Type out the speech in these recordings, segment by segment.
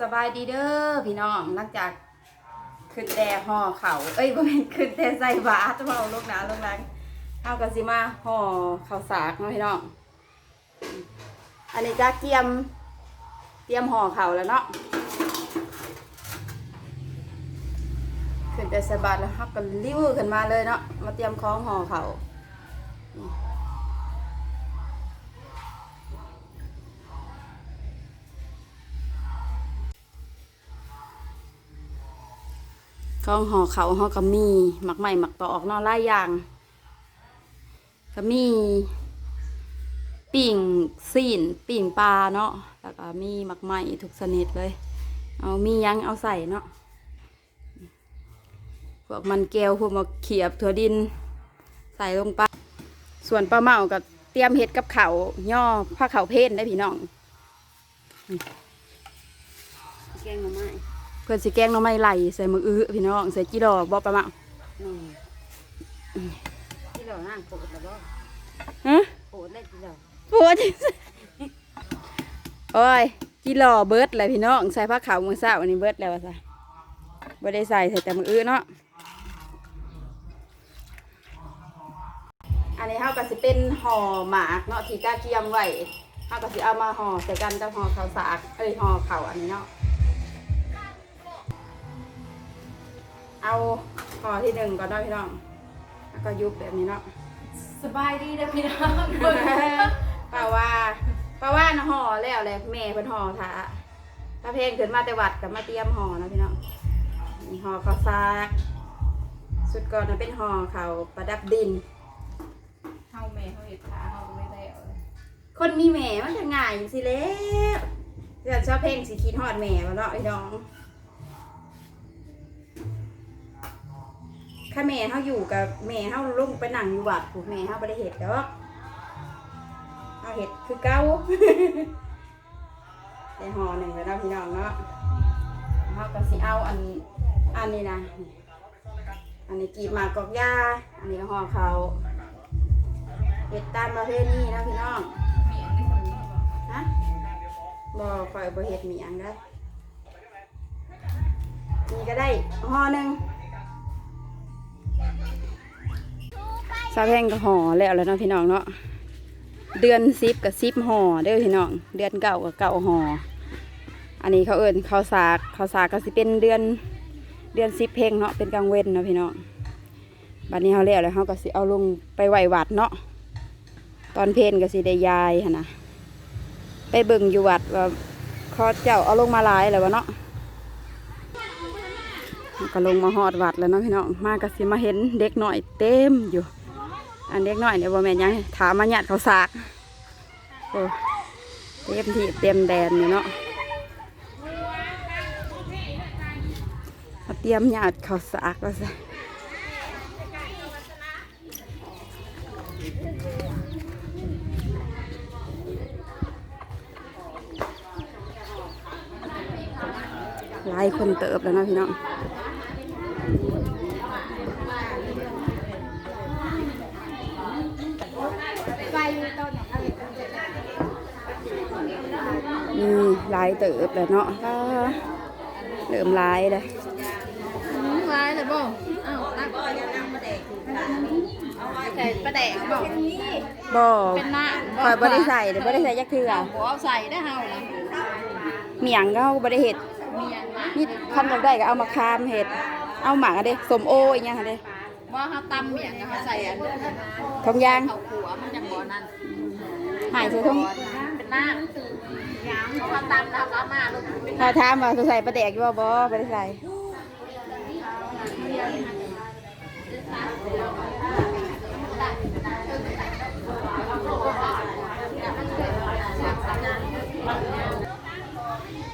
สบายดีเด้อพี่น้องหลังจากขึ้นแต่ห่อเขาเอ้ยบ่แม่นขึ้นแต่ใส่บาตรมาเอาลูกหนาลูกหลังเอากันสิมาห่อข้าวสากเนาะพี่น้อง อันนี้จะเตรียม เตรียมห่อเขาแล้วเนาะขึ้นแต่ใส่บาตรแล้วเฮาก็ริ้วขึ้นมาเลยเนาะมาเตรียมของห่อเขา ของห่อเขาเฮาก็มีหมักใหม่หมักต่อออกเนาะหลายอย่าง ก็มีปิ่งซีนปิ่งปลาเนาะแล้วก็มีหมักใหม่ทุกชนิดเลย เอามียังเอาใส่เนาะพวกมันแก้วพวกมาเขียบถั่วดิน ใส่ลงไปส่วนปลาเมาก็เตรียมเห็ดกับเขาย่อผ้าเขาวเพนได้พี่น้องแกงหน่อไม้ เพื่อนสิแกงหน้ำไม้ไหลใส่มืออื้อพี่น้องใส่จีดอกบอปลาเมานี่ที่เรานั่งโกรธแล้วก็ฮะโกรธเลยที่เราปวดโอ้ยจีรอเบิร์ดเลยพี่น้องใส่ผ้าขาวมือเศร้าอันนี้เบิร์ดแล้วว่าซะบ่ได้ใส่ใส่แต่มืออื้อเนาะอันนี้เฮาก็สิเป็นห่อหมากเนาะที่จ้าเกียมไว้เฮาก็สิเอามาห่อใส่กันกับห่อข้าวสากเอ้ยห่อข้าวอันนี้เนาะ เอาห่อที่หนึ่งก่อนเนาะพี่น้อง แล้วก็ยุบแบบนี้เนาะสบายดีนะพี่น้องป้าว่าป้าว่านะห่อแล้วแหละแม่เพิ่นห่อถาถ้าเพลงขึ้นมาแต่วัดกับมาเตรียมห่อนะพี่น้องนี่ห่อข้าวซากสุดก่อนนะเป็นห่อข้าวประดับดิน เฮาแม่เฮาเห็ดขาเฮาก็ไม่ได้เอาเลยคนมีแม่มันจะง่ายสิเล็วเดี๋ยวชอบเพลงสิคิดฮอดแม่มาเนาะไอ้น้อง ถ้าแม่เฮาอยู่กับแม่เฮาลงไปนั่งอยู่วัดผูแม่เฮาบ่ได้เฮ็ดดอกเฮาเฮ็ดคือเก่าได้ห่อหนึ่งแล้วเนาะพี่น้องเนาะเฮาก็สิเอาอันอันนี้นะ อันนี้กีบหมากกอกยาอันนี้ก็ห่อเขาเฮ็ดตามประเพณีนะพี่น้องมีอันนี้คนนี้บอกฮะบ่ข่อยบ่เฮ็ดหมีหยังได้นี่ก็ได้ห่อหนึ่ง ซาแพงก็ห่อแล้วแล้วเนาะพี่น้องเนาะเดือนสิบกับสิบห่อเด้อพี่น้อง เดือนเก่ากับเก่าห่ออันนี้เขาเอิญเขาสากเขาสากก็สิเป็นเดือนเดือนสิบเพลงเนาะเป็นกลางเว้นเนาะพี่น้องบัดนี้เขาแล้วแล้วเขาก็สิเอาลงไปไหวหวัดเนาะตอนเพลนก็สิได้ยายหนะไปเบิ่งอยู่วัดว่าเขาเจ้าเอาลงมาลายแล้ววะเนาะก็ลงมาหอดวัดแล้วเนาะพี่น้องมาก็สิมาเห็นเด็กหน่อยเต็มอยู่ อันเด็กน่อยเนี่ยบ่แม่นยังถามมาหยาดเขาสากโอ้เต็มที่เต็มแดนอยู่เนาะเตรียมหยาดเขาสากแล้วสิหลายคนเติบแล้วนะพี่น้อง นี่ ลายเติบแล้วเนาะก็เริ่มลายเลยร้ายแต่บ่อ้าวตักใส่ปลาแดกบ่บ่เป็นหน้าคอยบ่ได้ใส่เดี๋ยวบ่ได้ใส่ยักเถื่อบ่เอาใส่ได้เฮานะเมียงก็บ่ได้เห็ดมีอันนะนี่คันอยากได้ก็เอามาคามเห็ด เอาหมากอะเด้สมโออย่างเงี้ยค่ะเด้บ่เฮาตำเมียงก็เฮาใส่อันทองยางข้าวขัวมันจังบ่นั่นหายใส่ทองเป็นหน้า เขาเฮาตำแล้วก็เอามาลูกเป็นถ้าถามว่าจะใส่ปลาแดกอยู่บ่บ่บ่ได้ใส่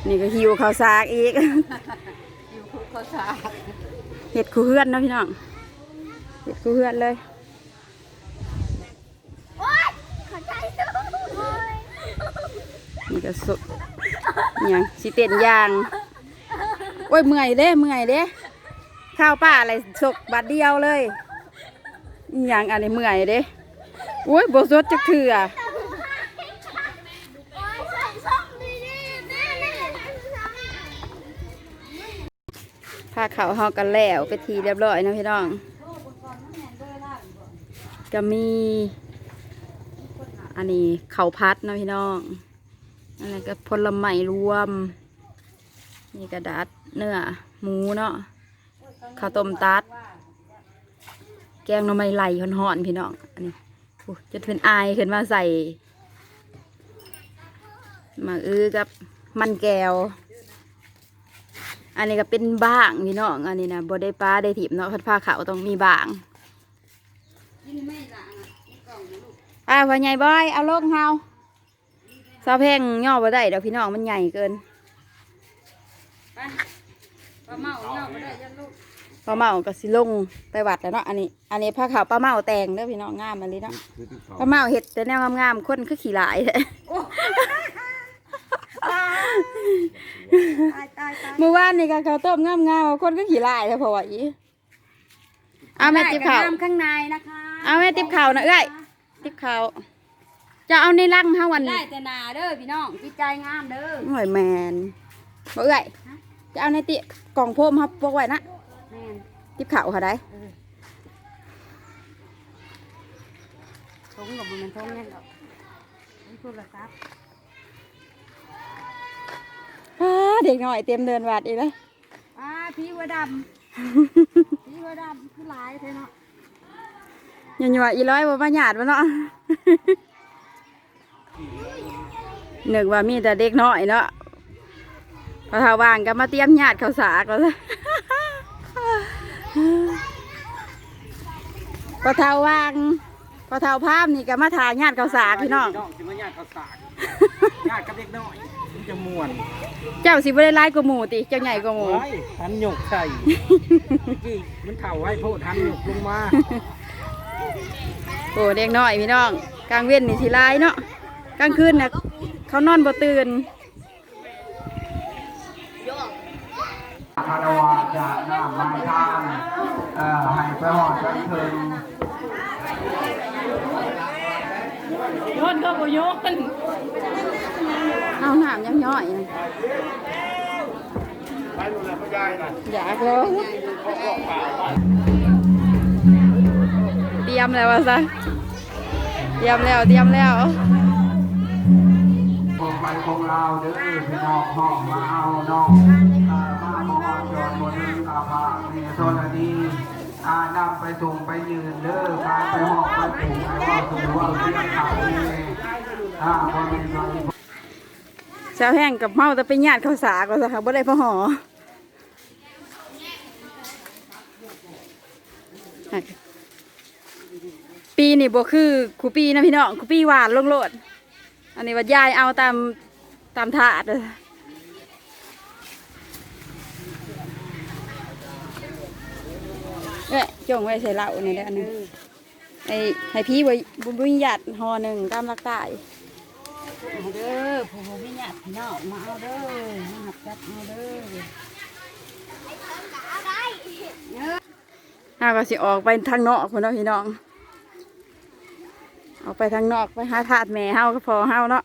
นี่ก็หิวข้าวสากอีกอยู่คุกเขาสาเห็ดคู่เพื่อนเนาะพี่น้องเห็ดคู่เพื่อนเลย นี่ก็สุดอย่างสิเต้นยาง โอ้ยเมื่อยเด้เมื่อยเด้ข้าวป้าอะไรสกบาดเดียวเลยอย่างอันนี้เมื่อยเด้โอ้ยบสดจักเถื่อผ้าขาวเฮากันแล้วไปทีเรียบร้อยนะพี่น้อง ก็มี อันนี้เขาพัดนะพี่น้อง อันนี้ก็ผลไม้รวม นี่กระดาษเนื้อหมูเนาะข้าวต้มตัด แกงหน่อไม้ไหลห่อนๆพี่น้องอันนี้โอ้จะเป็นอายขึ้นมาใส่ มาอื้อกับมันแก้ว อันนี้ก็เป็นบ้างพี่น้องอันนี้นะบได้ปลาได้ถิบเนาะพัดผ้าขาวต้องมีบ้างอ่าพ่อใหญ่บอย เอาลงเฮา ซาเพงย่อบ่ได้เดี๋ยวพี่น้องมันใหญ่เกินปลาเมาเนาะบ่ได้ยันลูกปลาเมาก็สิลงไปวัดแล้วเนาะอันนี้ อันนี้ผ้าขาวปลาเมาแตงเด้อพี่น้องงามอันนี้เนาะปลาเมาเห็ดแต่แนวงามๆคนคือขี้หลายแท้ตายตายตายเมื่อวานนี่ก็ข้าวต้มงามๆคนก็ขี้ลายแล้วเพราะว่าอีเอาแม่ติ๊บข่าวได้กับน้ำข้างในนะคะ เอาแม่ติ๊บข่าวนะเอ้ยติ๊บข่าว จะเอาในรังห้าวันได้แต่หนาเด้อพี่น้องจิตใจงามเด้อหน่อยแมนบ่เอ้ยจะเอาในติกล่องโพมครับพวกไว้นะแม่นติ๊บข่าวค่ะได้ทงกับมันทงเนี่ยดอกนี่โทรศัพท์อ้าเด็กหน่อยเตรียมเดินวัดอีกแล้วอ่าพี่หัวดำพี่หัวดำคือหลายเท่เนาะหยันหยัวอีร้อยบ่มาหยาดมาเนาะ นึกว่ามีแต่เด็กน้อยเนาะพอเท่าว่างก็มาเตรียมหยาดข้าวสากแล้วซะพอเท่าว่างพอเท่าภาพนี่ก็มาถ่ายหยาดข้าวสากพี่น้องน้องสิมาญาติเขาสากญาติกับเด็กน้อยมันจะม่วน เจ้าสิบ่ได้ร้ายกว่าหมูติเจ้าใหญ่กว่าหมูไว้ทันหยกใส่กี่มันเข่าไว้โพดทันหยกลงมาโอ้เด็กน้อยพี่น้องกลางเว้นนี่สิร้ายเนาะกลางคืนน่ะ เขานอนบ่ตื่นคารวะจากหน้าไม้ทางเอ่อให้ไปหอดกันเถิงเอาหนามยังย่อยนะอยากเลยเตรียมแล้ววะซะเตรียมแล้วเตรียมแล้ว คงไปคงเราเด้อพี่น้องห้องมาเอาน้องมาพอจอดบนนี้อาภามีโซนดีอานำไปส่งไปยืนเด้อกาไปห้องไปถูกไปว่าสู่ว่าเรียกขาวนี่อ่าพอมีหน่อยชาวแห้งกับเมาแต่เป็นญาติเขาสากว่าค่ะบ่ได้พ่อหอปีนี่บ่คือคูปีนะพี่น้องคูปีหวานลงโลด อันนี้ว่ายายเอาตามตามถาดเลยเอ้ยจงไว้ใส่เหล้านี่แหละอันนึงไอ้ให้พี่บ่บุบุญญาติห่อหนึ่งตามรักตายเอาเด้อผู้บ่มีญาติพี่น้องมาเอาเด้อมาหับจัดเอาเด้อห้าก็สิออกไปทางนอกคนเนาะพี่น้อง ออกไปทางนอกไปหาทาดแม่เฮาก็พอเฮาเนาะ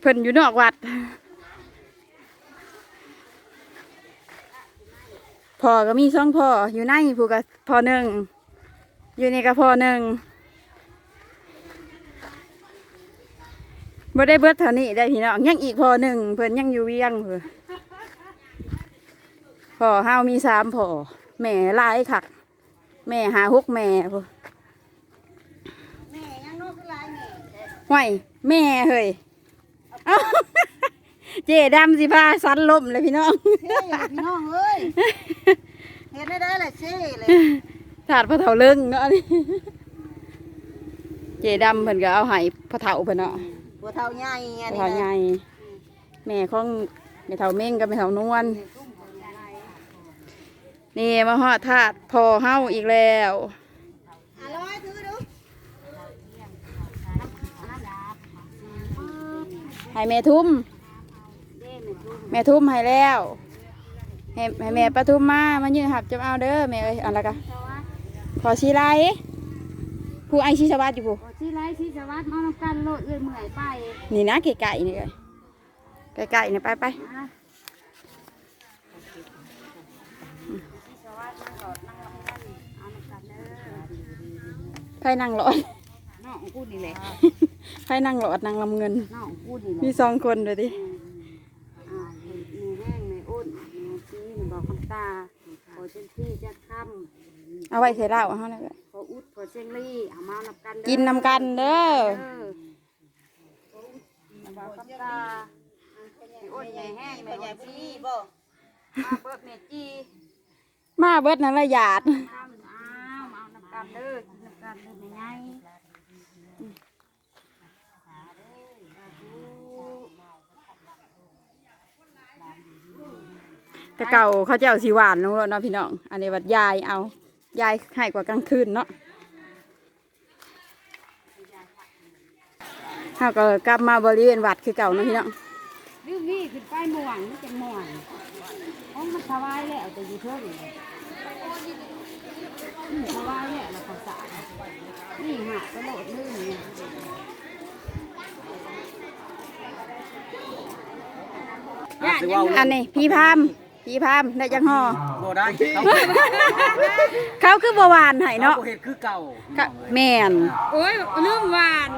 เพิ่นอยู่นอกวัด พ่อก็มีสองพ่ออยู่ในผู้กับพ่อหนึ่งอยู่ในกับพ่อหนึ่งบ่ได้เบิดเท่านี้ได้พี่น้องยังอีกพ่อหนึ่งเพิ่นยังอยู่เวียงเพิ่นพ่อเฮามีสามพ่อแม่ลายคัก แม่หาหกแม่พุ่น แม่ยังนกคือหลายแม่ ห่วยแม่เฮ้ยเอ้าเจดำสิพาสันลมเลยพี่น้องเฮ้ยพี่น้องเอ้ยเห็นได้ได้แหละเซ่เลยถาดพระเถาเลิงเนาะนี่เจดำเพิ่นก็เอาให้พระเถาเพิ่นเนาะหัวเท่าใหญ่พอันระนี้เถาใหนะญ่แม่ของแม่เถาเม่งกับแม่เถานวลนี่มาฮอดถาดพอเฮาอีกแล้ว ให้แม่ทุ่ม แม่ทุ่มให้แล้วให้ให้แม่ปทุมมามายืนหับจำเอาเด้อแม่เอ้ยอะไรกันขอชีไรผู้ไอชีสวัสดิ์อยู่ผู้ชีไรชีสวัสดิ์มาลำกันโลดเอื้ยเมื่อยไปนี่นะไก่ไก่นี่ยไก่ไก่เนี่ยไปไปไปนั่งรถน้องกูนี่แหละ ไพ่นั่งหลอดนางลำเงิน น้องกูนี่แหมีละสองคนเลยดิอ่ามีแห้งในอ้นมีซีมีบอกคำตาขอเช่นที่จะค่เอาไว้ใส่เหล้าเขาเลยำขออุดขอเชียงลี่เอามานับกันเด้อกินนำกันเด้อเออบอกคำตามีอ้นใหญ่แห้งในอ้นซีบ่มาเบิกเมจีมาเบิดนั่นละหยาดข้าวอ้าวเอานับกันเด้อกินนับกันเด้อไม่ไง แต่เก่าเขาเจ้าสีหวานลงแล้วเนาะพี่น้อง อันนี้วัดยายเอา ยายให้กว่ากลางคืนเนาะเขาก็กลับมาบริเวณวัดคือเก่าเนาะพี่น้องดื้อนี่ขึ้นไปม่วงมันเป็นม่วงอ๋อมันถวายแล้วแต่อยู่เท่านี้อืมถวายแล้วแล้วก็สารนี่หะกระโดดลื่นเนี่ยสิเว้าอันนี้พี่พาม พี่พามได้จังห่อบ่ได้เขาเขาคือบัวานให้เนาะเนาะเฮ็ดคือเก่าก็แม่นโอ้ยลืมหวาน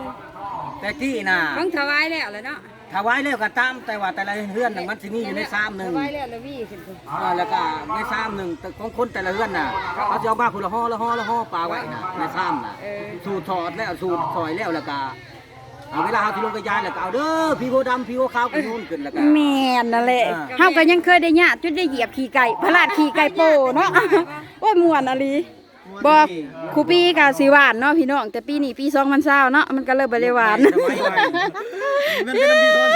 แต่กี้น่ะต้องถวายแล้วเลยเนาะถวายแล้วก็ตามแต่ว่าแต่ละเฮือนน่ะมันสิมีอยู่ในซ้ำหนึงถวายแล้วแล้ววี่ขึ้นไปอ่าแล้วก็ในซ้ำหนึงแต่ของคนแต่ละเฮือนน่ะเขาจะเอามาคนละห่อละห่อละห่อปลาไว้น่ะในซ้ำน่ะสูตรถอดแล้วสูตรถอยแล้วแล้วก็ เอาเวลาเฮาสิลงไปยายแล้วก็เอาเด้อพี่โบดำพี่โบขาวพี่นู่นขึ้นแล้วก็ แม่นนั่นแหละอ่า เฮาก็ยังเคยได้ญาติจนได้เหยียบขี่ไก่พระราชขี่ไก่โปเนาะ โอ้ยม่วนอะลีบอกครูปีกับสีหวานเนาะพี่น้องแต่ปีนี้ปี2020เนาะมันก็เริ่มบ่ได้หวาน มันเป็นน้ำพริกทอด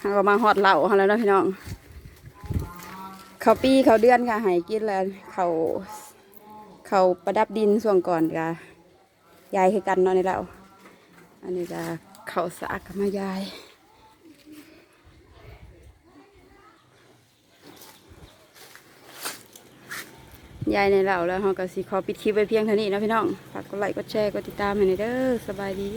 เราก็มาฮอดเหล่าเขาแล้วเนาะพี่น้อง เขาปีเขาเดือนค่ะใหายกินแล้วเขาเขาประดับดินส่วงก่อนกะ ยายคือกันเนาะในเราอันนี้ก็เข่าสากกับมายายยายในเราแล้วเขาก็สิขอปิดคลิปไว้เพียงเท่านี้นะพี่น้อง ฝากกดไลค์ กดแชร์ กดติดตามให้หน่อยเด้อ สบายดี